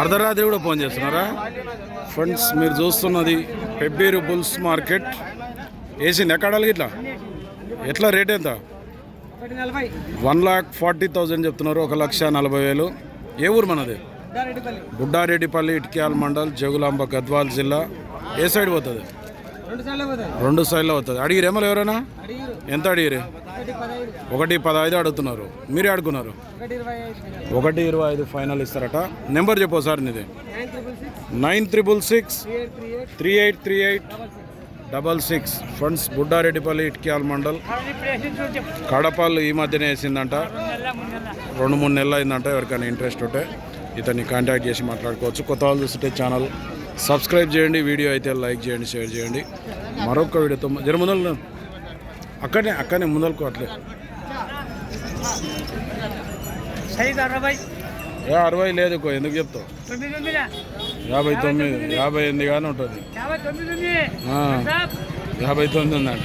అర్ధరాత్రి కూడా ఫోన్ చేస్తున్నారా? ఫ్రెండ్స్ మీరు చూస్తున్నది పెబ్బేరు బుల్స్ మార్కెట్. వేసింది ఎక్కడ ఇట్లా ఎట్లా రేట్ ఎంత? వన్ లాక్ ఫార్టీ థౌజండ్ చెప్తున్నారు ఒక లక్ష నలభై వేలు. ఏ ఊరు మనది? బుడ్డారెడ్డిపల్లి ఇటుక్యాల మండల్ జగులాంబ గద్వాల్ జిల్లా. ఏ సైడ్ పోతుంది? రెండు సైడ్లో పోతుంది. అడిగిరేమో ఎవరైనా? ఎంత అడిగిరే? ఒకటి పదహైదు అడుగుతున్నారు. మీరే అడుగున్నారు ఒకటి ఇరవై ఐదు ఫైనల్ ఇస్తారట. నెంబర్ చెప్పు సార్ నీది. Nine triple six three eight three eight double six. Friends Buddareddypalli Itukyala mandal. Kadapalli ఈ మధ్యనే వేసిందంట. రెండు మూడు నెలలు అయిందంట ఎవరికైనా ఇంట్రెస్ట్ ఉంటే. ఇతన్ని కాంటాక్ట్ చేసి మాట్లాడుకోవచ్చు. కొత్త వాళ్ళు చూస్తుంటే ఛానల్ సబ్స్క్రైబ్ చేయండి వీడియో అయితే లైక్ చేయండి షేర్ చేయండి. మరొక వీడియోతో జర అక్కడనే అక్కడనే ముందలకు అట్లే. అరవై. లేదు ఎందుకు చెప్తావు? యాభై తొమ్మిది యాభై ఎనిమిది కానీ ఉంటుంది. యాభై తొమ్మిది ఉంది. ఆ, యాభై తొమ్మిది ఉందంట.